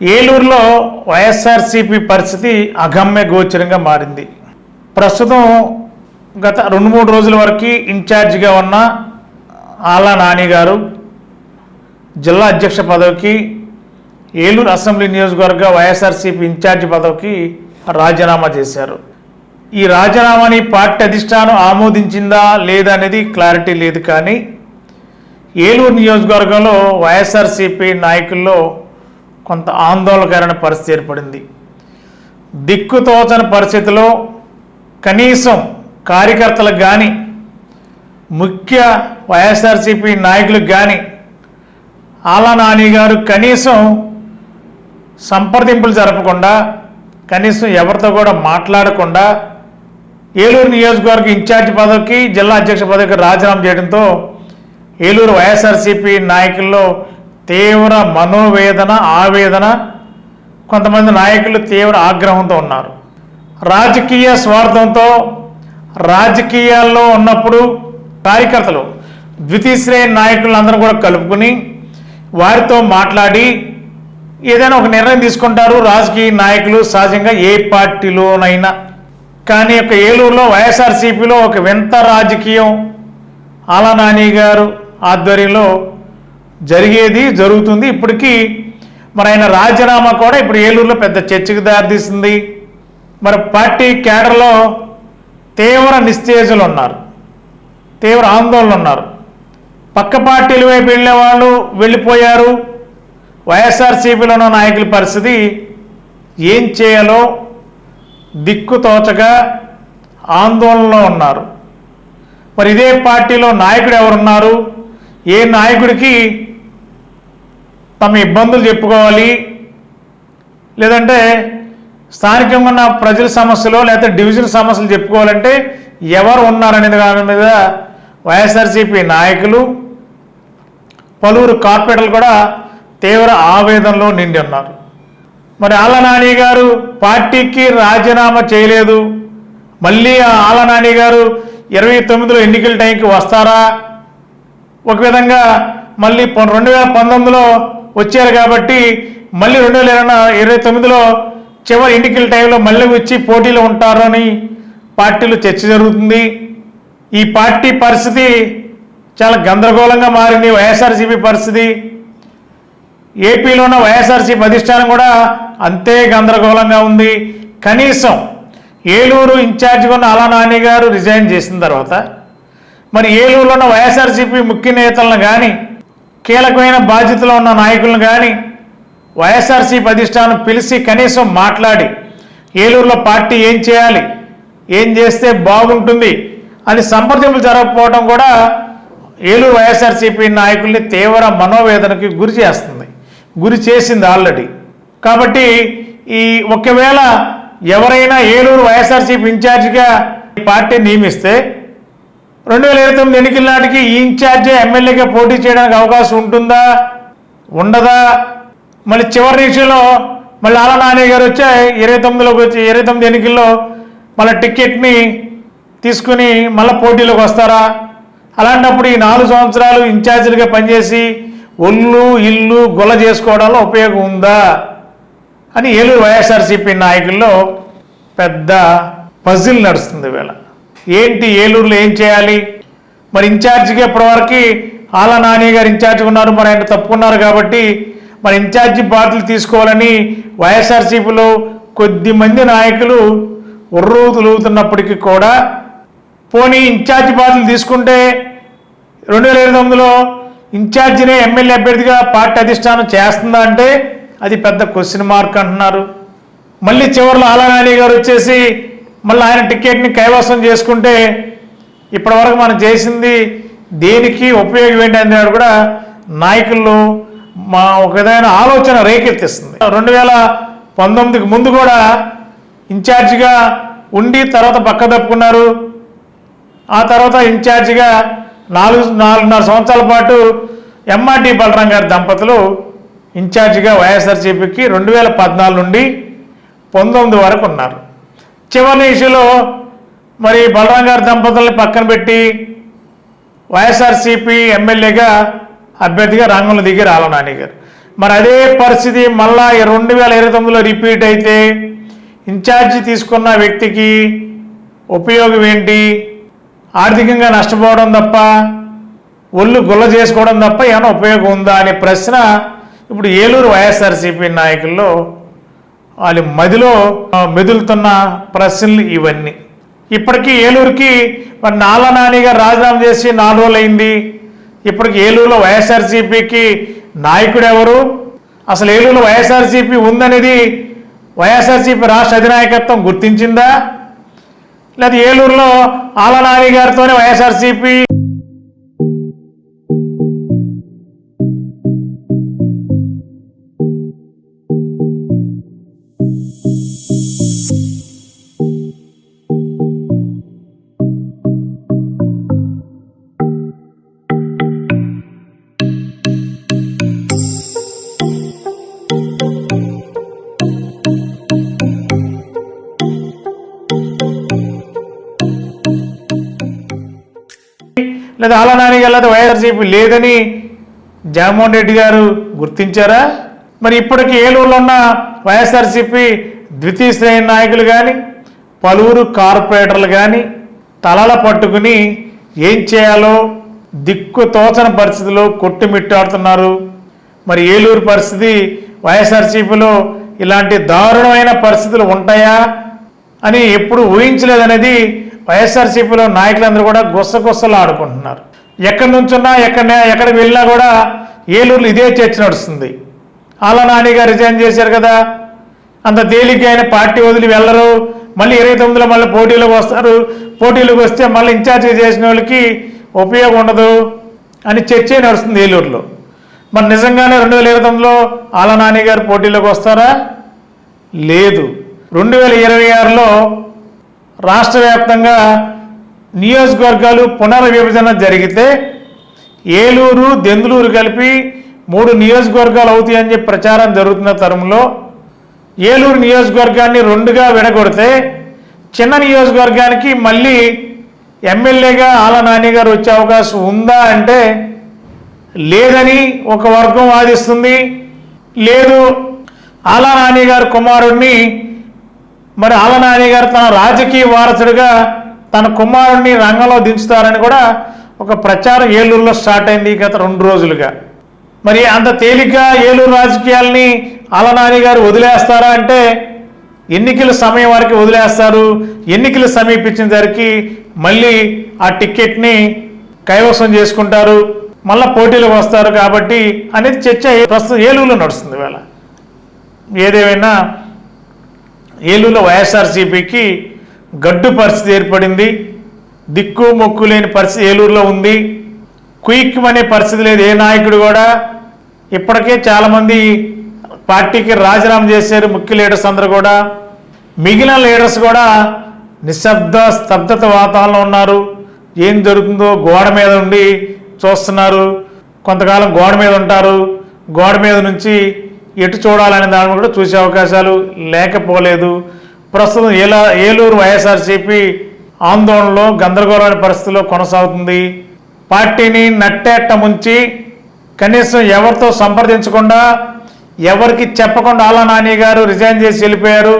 ఏలూరులో వైఎస్ఆర్సీపీ పరిస్థితి అగమ్య గోచరంగా మారింది. ప్రస్తుతం గత రెండు మూడు రోజుల వరకు ఇన్ఛార్జిగా ఉన్న ఆలా నాని గారు జిల్లా అధ్యక్ష పదవికి ఏలూరు అసెంబ్లీ నియోజకవర్గ వైఎస్ఆర్సీపీ ఇన్ఛార్జి పదవికి రాజీనామా చేశారు. ఈ రాజీనామాని పార్టీ అధిష్టానం ఆమోదించిందా లేదా అనేది క్లారిటీ లేదు కానీ ఏలూరు నియోజకవర్గంలో వైఎస్ఆర్సీపీ నాయకుల్లో కొంత ఆందోళనకరమైన పరిస్థితి ఏర్పడింది. దిక్కుతోచని పరిస్థితిలో కనీసం కార్యకర్తలకు కానీ ముఖ్య వైఎస్ఆర్సీపీ నాయకులకు కానీ ఆలా నాని గారు కనీసం సంప్రదింపులు జరపకుండా కనీసం ఎవరితో కూడా మాట్లాడకుండా ఏలూరు నియోజకవర్గ ఇన్ఛార్జి పదవికి జిల్లా అధ్యక్ష పదవికి రాజీనామా చేయడంతో ఏలూరు వైఎస్ఆర్సీపీ నాయకుల్లో తీవ్ర మనోవేదన ఆవేదన. కొంతమంది నాయకులు తీవ్ర ఆగ్రహంతో ఉన్నారు. రాజకీయ స్వార్థంతో రాజకీయాల్లో ఉన్నప్పుడు కార్యకర్తలు ద్వితీయ శ్రేణి నాయకులందరూ కూడా కలుపుకుని వారితో మాట్లాడి ఏదైనా ఒక నిర్ణయం తీసుకుంటారు. రాజకీయ నాయకులు సహజంగా ఏ పార్టీలోనైనా. కానీ ఒక ఏలూరులో వైఎస్ఆర్సీపీలో ఒక వింత రాజకీయం. ఆలా నాని గారు ఆధ్వర్యంలో జరిగేది జరుగుతుంది. ఇప్పటికీ మరి ఆయన రాజీనామా కూడా ఇప్పుడు ఏలూరులో పెద్ద చర్చకు దారితీసింది. మరి పార్టీ కేడర్లో తీవ్ర నిస్తేజులు ఉన్నారు. తీవ్ర ఆందోళనలు ఉన్నారు. పక్క పార్టీల వైపు వెళ్ళే వాళ్ళు వెళ్ళిపోయారు. వైఎస్ఆర్సీపీలో ఉన్న నాయకుల పరిస్థితి ఏం చేయాలో దిక్కుతోచగా ఆందోళనలో ఉన్నారు. మరి ఇదే పార్టీలో నాయకుడు ఎవరున్నారు? ఏ నాయకుడికి తమ ఇబ్బందులు చెప్పుకోవాలి. లేదంటే స్థానికంగా ఉన్న ప్రజల సమస్యలు లేకపోతే డివిజన్ సమస్యలు చెప్పుకోవాలంటే ఎవరు ఉన్నారనేది దాని మీద వైఎస్ఆర్సీపీ నాయకులు పలువురు కార్పొరేటర్లు కూడా తీవ్ర ఆవేదనలో నిండి ఉన్నారు. మరి ఆళ్ళ గారు పార్టీకి రాజీనామా చేయలేదు. మళ్ళీ ఆ గారు ఇరవై తొమ్మిదిలో ఎన్నికల టైంకి వస్తారా? ఒక విధంగా మళ్ళీ రెండు వేల పంతొమ్మిదిలో వచ్చారు కాబట్టి మళ్ళీ రెండు వేల ఇరవై ఇరవై తొమ్మిదిలో చివరి ఎన్నికల టైంలో మళ్ళీ వచ్చి పోటీలో ఉంటారు అని పార్టీలో చర్చ జరుగుతుంది. ఈ పార్టీ పరిస్థితి చాలా గందరగోళంగా మారింది. వైఎస్ఆర్సీపీ పరిస్థితి. ఏపీలో ఉన్న వైఎస్ఆర్సీపీ అధిష్టానం కూడా అంతే గందరగోళంగా ఉంది. కనీసం ఏలూరు ఇన్ఛార్జిగా ఉన్న అలా నాని గారు రిజైన్ చేసిన తర్వాత మరి ఏలూరులో ఉన్న వైఎస్ఆర్సీపీ ముఖ్య నేతలను కానీ కీలకమైన బాధ్యతలో ఉన్న నాయకులను కానీ వైఎస్ఆర్సీపీ అధిష్టానం పిలిచి కనీసం మాట్లాడి ఏలూరులో పార్టీ ఏం చేయాలి ఏం చేస్తే బాగుంటుంది అని సంప్రదింపులు జరగకపోవడం కూడా ఏలూరు వైఎస్ఆర్సీపీ నాయకుల్ని తీవ్ర మనోవేదనకి గురి చేస్తుంది. గురి చేసింది ఆల్రెడీ. కాబట్టి ఈ ఒకవేళ ఎవరైనా ఏలూరు వైఎస్ఆర్సీపీ ఇన్ఛార్జిగా ఈ పార్టీ నియమిస్తే రెండు వేల ఇరవై తొమ్మిది ఎన్నికల నాటికి ఈ ఇన్ఛార్జే ఎమ్మెల్యేగా పోటీ చేయడానికి అవకాశం ఉంటుందా? ఉండదా? మళ్ళీ చివరి నిమిషంలో మళ్ళీ ఆల నాని గారు వచ్చే ఇరవై తొమ్మిదిలోకి వచ్చి ఇరవై తొమ్మిది ఎన్నికల్లో మళ్ళీ టికెట్ని తీసుకుని మళ్ళీ పోటీలోకి వస్తారా? అలాంటప్పుడు ఈ నాలుగు సంవత్సరాలు ఇన్ఛార్జీలుగా పనిచేసి ఒళ్ళు ఇల్లు గొల్ల చేసుకోవడంలో ఉపయోగం ఉందా? అని ఏలూరు వైఎస్ఆర్సీపీ నాయకుల్లో పెద్ద పజిల్ నడుస్తుంది వీళ్ళ ఏంటి ఏలూరులో ఏం చేయాలి? మరి ఇన్ఛార్జికి ఇప్పటివరకు ఆల నాని గారు ఇన్ఛార్జిగా ఉన్నారు మరి ఆయన తప్పుకున్నారు కాబట్టి మరి ఇన్ఛార్జి బాధ్యతలు తీసుకోవాలని వైఎస్ఆర్సీపీలో కొద్ది మంది నాయకులు ఉర్రూతులుగుతున్నప్పటికీ కూడా పోనీ ఇన్ఛార్జి బాధ్యతలు తీసుకుంటే రెండు వేల ఇరవై తొమ్మిదిలో ఇన్ఛార్జినే ఎమ్మెల్యే అభ్యర్థిగా పార్టీ అధిష్టానం చేస్తుందా అంటే అది పెద్ద క్వశ్చన్ మార్క్ అంటున్నారు. మళ్ళీ చివరిలో ఆలనాని గారు వచ్చేసి మళ్ళీ ఆయన టికెట్ని కైవసం చేసుకుంటే ఇప్పటివరకు మనం చేసింది దేనికి ఉపయోగం ఏంటి అనేది కూడా నాయకుల్లో మా ఒక విధమైన ఆలోచన రేకెత్తిస్తుంది. రెండు వేల పంతొమ్మిదికి ముందు కూడా ఇన్ఛార్జిగా ఉండి తర్వాత పక్క తప్పుకున్నారు. ఆ తర్వాత ఇన్ఛార్జిగా నాలుగు నాలుగున్నర సంవత్సరాల పాటు ఎంఆర్టీ బలరాం గారి దంపతులు ఇన్ఛార్జిగా వైఎస్ఆర్సీపీకి రెండు వేల పద్నాలుగు నుండి పంతొమ్మిది వరకు ఉన్నారు. చివరి ఇష్యూలో మరి బలరాం గారి దంపతుల్ని పక్కన పెట్టి వైఎస్ఆర్సీపీ ఎమ్మెల్యేగా అభ్యర్థిగా రంగంలో దిగి రాలనాని గారు. మరి అదే పరిస్థితి మళ్ళా రెండు వేల ఇరవై తొమ్మిదిలో రిపీట్ అయితే ఇన్ఛార్జి తీసుకున్న వ్యక్తికి ఉపయోగం ఏంటి? ఆర్థికంగా నష్టపోవడం తప్ప ఒళ్ళు గుల్ల చేసుకోవడం తప్ప ఏమైనా ఉపయోగం ఉందా అనే ప్రశ్న ఇప్పుడు ఏలూరు వైఎస్ఆర్సీపీ నాయకుల్లో వాళ్ళ మదిలో మెదులుతున్న ప్రశ్నలు ఇవన్నీ. ఇప్పటికీ ఏలూరుకి మరి నాల నానిగా గారు రాజీనామా చేసి నాలుగు రోజులు అయింది ఇప్పటికి ఏలూరులో వైఎస్ఆర్సీపీకి నాయకుడు ఎవరు? అసలు ఏలూరులో వైఎస్ఆర్సీపీ ఉందనేది వైఎస్ఆర్సీపీ రాష్ట్ర అధినాయకత్వం గుర్తించిందా? లేదా ఏలూరులో ఆలనాని గారితోనే వైఎస్ఆర్సీపీ లేదా ఆలనానికి నాని లేదా వైఎస్ఆర్సీపీ లేదని జగన్మోహన్ రెడ్డి గారు గుర్తించారా? మరి ఇప్పటికి ఏలూరులో ఉన్న వైఎస్ఆర్సీపీ ద్వితీయ శ్రేణి నాయకులు కానీ పలువురు కార్పొరేటర్లు కానీ తలల పట్టుకుని ఏం చేయాలో దిక్కు తోచని పరిస్థితిలో కొట్టుమిట్టాడుతున్నారు. మరి ఏలూరు పరిస్థితి వైఎస్ఆర్సీపీలో ఇలాంటి దారుణమైన పరిస్థితులు ఉంటాయా అని ఎప్పుడు ఊహించలేదనేది వైఎస్ఆర్సీపీలో నాయకులందరూ కూడా గుస్సగుస్సలు ఆడుకుంటున్నారు ఎక్కడి నుంచున్నా ఎక్కడ ఎక్కడ వెళ్ళినా కూడా ఏలూరులో ఇదే చర్చ నడుస్తుంది. అలా నాని గారు రిజైన్ చేశారు కదా. అంత తేలిక ఆయన పార్టీ వదిలి వెళ్ళరు. మళ్ళీ ఇరవై తొమ్మిదిలో మళ్ళీ పోటీలోకి వస్తారు. పోటీలోకి వస్తే మళ్ళీ ఇన్ఛార్జ్ చేసిన వాళ్ళకి ఉపయోగం ఉండదు అని చర్చే నడుస్తుంది ఏలూరులో. మరి నిజంగానే రెండు వేల ఇరవై తొమ్మిదిలో ఆలనాని గారు పోటీలోకి వస్తారా? లేదు. రెండు వేల ఇరవై ఆరులో రాష్ట్ర వ్యాప్తంగా నియోజకవర్గాలు పునర్విభజన జరిగితే ఏలూరు దెందులూరు కలిపి మూడు నియోజకవర్గాలు అవుతాయని చెప్పి ప్రచారం జరుగుతున్న తరంలో ఏలూరు నియోజకవర్గాన్ని రెండుగా విడగొడితే చిన్న నియోజకవర్గానికి మళ్ళీ ఎమ్మెల్యేగా ఆల నాని గారు వచ్చే అవకాశం ఉందా అంటే లేదని ఒక వర్గం వాదిస్తుంది. లేదు ఆలా నాని కుమారుణ్ణి మరి ఆలనాని గారు తన రాజకీయ వారసుడిగా తన కుమారుణ్ణి రంగంలో దించుతారని కూడా ఒక ప్రచారం ఏలూరులో స్టార్ట్ అయింది గత రెండు రోజులుగా. మరి అంత తేలిగ్గా ఏలూరు రాజకీయాల్ని ఆల నాని గారు వదిలేస్తారా అంటే ఎన్నికల సమయం వరకు వదిలేస్తారు ఎన్నికలు సమీపించేసరికి మళ్ళీ ఆ టికెట్ని కైవసం చేసుకుంటారు మళ్ళీ పోటీలకు వస్తారు కాబట్టి అనేది చర్చ ప్రస్తుతం ఏలూరులో నడుస్తుంది వేళ. ఏదేమైనా ఏలూరులో వైఎస్ఆర్సీపీకి గడ్డు పరిస్థితి ఏర్పడింది. దిక్కు మొక్కు లేని పరిస్థితి ఏలూరులో ఉంది. క్విక్ అనే పరిస్థితి లేదు. ఏ నాయకుడు కూడా ఇప్పటికే చాలామంది పార్టీకి రాజీనామా చేశారు. ముఖ్య లీడర్స్ అందరూ కూడా. మిగిలిన లీడర్స్ కూడా నిశ్శబ్ద స్తబ్దత వాతావరణంలో ఉన్నారు. ఏం జరుగుతుందో గోడ మీద ఉండి చూస్తున్నారు. కొంతకాలం గోడ మీద ఉంటారు. గోడ మీద నుంచి ఎటు చూడాలనే దాని కూడా చూసే అవకాశాలు లేకపోలేదు. ప్రస్తుతం ఏలా ఏలూరు వైఎస్ఆర్సీపీ ఆందోళనలో గందరగోళమైన పరిస్థితిలో కొనసాగుతుంది. పార్టీని నట్టేట ముంచి కనీసం ఎవరితో సంప్రదించకుండా ఎవరికి చెప్పకుండా ఆలా నాని గారు రిజైన్ చేసి వెళ్ళిపోయారు.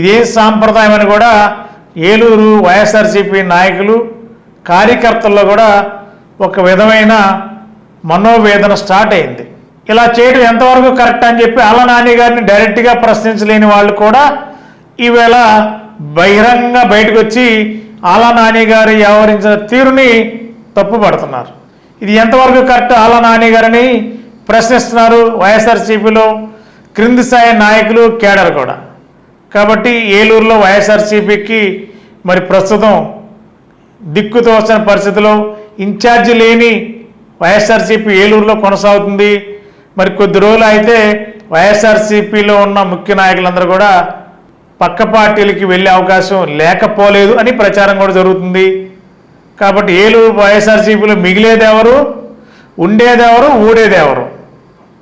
ఇదే సాంప్రదాయం అని కూడా ఏలూరు వైఎస్ఆర్సీపీ నాయకులు కార్యకర్తల్లో కూడా ఒక విధమైన మనోవేదన స్టార్ట్ అయింది. ఇలా చేయడం ఎంతవరకు కరెక్ట్ అని చెప్పి ఆలా నాని గారిని డైరెక్ట్గా ప్రశ్నించలేని వాళ్ళు కూడా ఈవేళ బహిరంగ బయటకు వచ్చి ఆలా నాని గారు వ్యవహరించిన తీరుని తప్పుపడుతున్నారు. ఇది ఎంతవరకు కరెక్ట్? ఆలా నాని గారిని ప్రశ్నిస్తున్నారు వైఎస్ఆర్సీపీలో క్రింది స్థాయి నాయకులు కేడర్ కూడా కాబట్టి ఏలూరులో వైఎస్ఆర్సీపీకి మరి ప్రస్తుతం దిక్కుతోచిన పరిస్థితిలో ఇన్ఛార్జి లేని వైఎస్ఆర్సీపీ ఏలూరులో కొనసాగుతుంది. మరి కొద్ది రోజులు అయితే వైఎస్ఆర్సీపీలో ఉన్న ముఖ్య నాయకులందరూ కూడా పక్క పార్టీలకి వెళ్ళే అవకాశం లేకపోలేదు అని ప్రచారం కూడా జరుగుతుంది. కాబట్టి ఏలూరు వైఎస్ఆర్సీపీలో మిగిలేదెవరు ఉండేదెవరు ఊడేదెవరు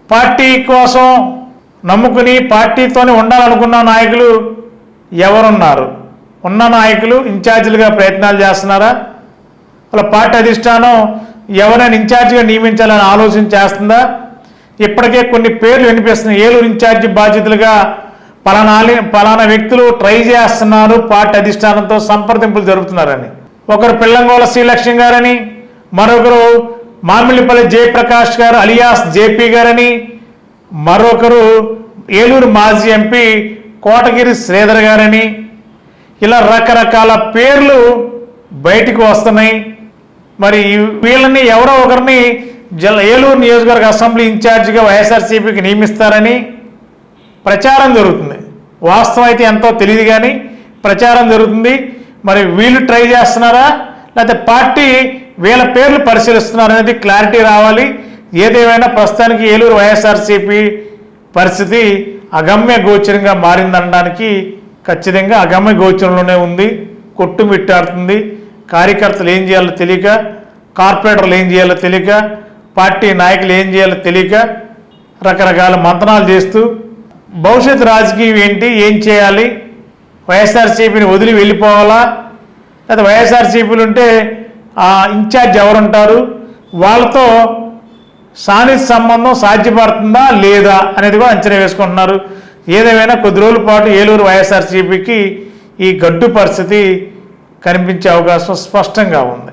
పార్టీ కోసం నమ్ముకుని పార్టీతోనే ఉండాలనుకున్న నాయకులు ఎవరున్నారు? ఉన్న నాయకులు ఇన్ఛార్జీలుగా ప్రయత్నాలు చేస్తున్నారా? వాళ్ళ పార్టీ అధిష్టానం ఎవరైనా ఇన్ఛార్జిగా నియమించాలని ఆలోచన చేస్తుందా? ఇప్పటికే కొన్ని పేర్లు వినిపిస్తున్నాయి. ఏలూరు ఇన్ఛార్జి బాధ్యతలుగా పలానా పలానా వ్యక్తులు ట్రై చేస్తున్నారు. పార్టీ అధిష్టానంతో సంప్రదింపులు జరుపుతున్నారని. ఒకరు పిల్లంగోల శ్రీలక్ష్మి గారని మరొకరు మామిళ్ళపల్లి జయప్రకాష్ గారు అలియాస్ జేపీ గారని మరొకరు ఏలూరు మాజీ ఎంపీ కోటగిరి శ్రీధర్ గారని. ఇలా రకరకాల పేర్లు బయటికి వస్తున్నాయి. మరి వీళ్ళని ఎవరో ఒకరిని జల ఏలూరు నియోజకవర్గ అసెంబ్లీ ఇన్ఛార్జిగా వైఎస్ఆర్సీపీకి నియమిస్తారని ప్రచారం జరుగుతుంది. వాస్తవం అయితే ఎంతో తెలియదు కానీ ప్రచారం జరుగుతుంది. మరి వీళ్ళు ట్రై చేస్తున్నారా? లేకపోతే పార్టీ వీళ్ళ పేర్లు పరిశీలిస్తున్నారు అనేది క్లారిటీ రావాలి. ఏదేమైనా ప్రస్తుతానికి ఏలూరు వైఎస్ఆర్సీపీ పరిస్థితి అగమ్య గోచరంగా మారిందనడానికి ఖచ్చితంగా అగమ్య గోచరంలోనే ఉంది. కొట్టుమిట్టాడుతుంది. కార్యకర్తలు ఏం చేయాలో తెలియక కార్పొరేటర్లు ఏం చేయాలో తెలియక పార్టీ నాయకులు ఏం చేయాలో తెలియక రకరకాల మంతనాలు చేస్తూ భవిష్యత్ రాజకీయం ఏంటి ఏం చేయాలి వైఎస్ఆర్సీపీని వదిలి వెళ్ళిపోవాలా లేదా వైఎస్ఆర్సీపీలు ఉంటే ఆ ఇన్ఛార్జ్ ఎవరుంటారు వాళ్ళతో సాన్నిధ్య సంబంధం సాధ్యపడుతుందా లేదా అనేది కూడా అంచనా వేసుకుంటున్నారు. ఏదేమైనా కొద్ది రోజుల పాటు ఏలూరు వైఎస్ఆర్సీపీకి ఈ గడ్డు పరిస్థితి కనిపించే అవకాశం స్పష్టంగా ఉంది.